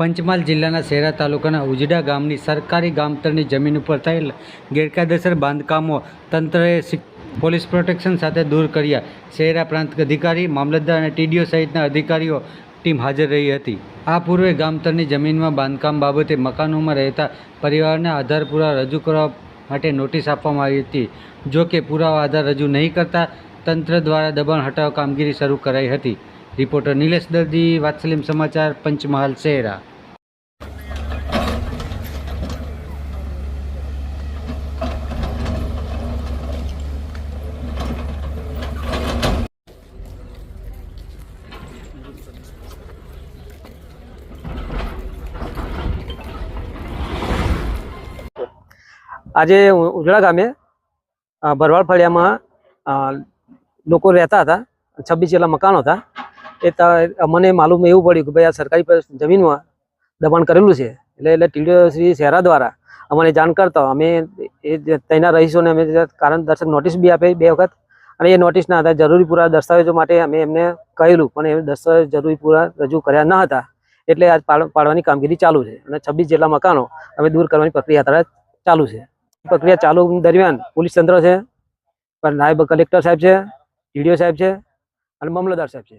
પંચમહાલ જિલ્લાના શહેરા તાલુકાના ઉજડા ગામની સરકારી ગામતળની જમીન ઉપર થયેલ ગેરકાયદેસર બાંધકામો તંત્રએ પોલીસ પ્રોટેક્શન સાથે દૂર કર્યા. શહેરા પ્રાંત અધિકારી, મામલતદાર અને ટીડીઓ સહિતના અધિકારીઓ ટીમ હાજર રહી હતી. આ પૂર્વે ગામતળની જમીનમાં બાંધકામ બાબતે મકાનોમાં રહેતા પરિવારને આધાર પુરાવા રજૂ કરવા માટે નોટિસ આપવામાં આવી હતી. જો કે પુરાવા આધાર રજૂ નહીં કરતા તંત્ર દ્વારા દબાણ હટાવ કામગીરી શરૂ કરાઈ હતી. રિપોર્ટર નિલેશ દર્દી વાત્સલ્યમ સમાચાર, પંચમહાલ શહેરા આજે ઉજળા ગામે ભરવાડ ફળિયામાં લોકો રહેતા હતા છવ્વીસ જેટલા મકાનો હતા. એ મને માલુમ એવું પડ્યું કે ભાઈ આ સરકારી જમીનમાં દબાણ કરેલું છે. એટલે એટલે ટીડીઓ શ્રી શહેરા દ્વારા અમને જાણ કરતા અમે એ તેના રહીશોને અમે કારણ દર્શક નોટિસ બી આપી બે વખત. અને એ નોટિસના આધારે જરૂરી પૂરા દસ્તાવેજો માટે અમે એમને કહેલું, પણ એ દસ્તાવેજ જરૂરી પૂરા રજૂ કર્યા ન હતા. એટલે આજ પાડવાની કામગીરી ચાલુ છે અને છવ્વીસ જેટલા મકાનો અમે દૂર કરવાની પ્રક્રિયા અત્યારે ચાલુ છે. પ્રક્રિયા ચાલુ દરમિયાન પોલીસ તંત્ર છે નાયબ કલેક્ટર સાહેબ છે ડીડીઓ સાહેબ છે અને મામલતદાર સાહેબ છે.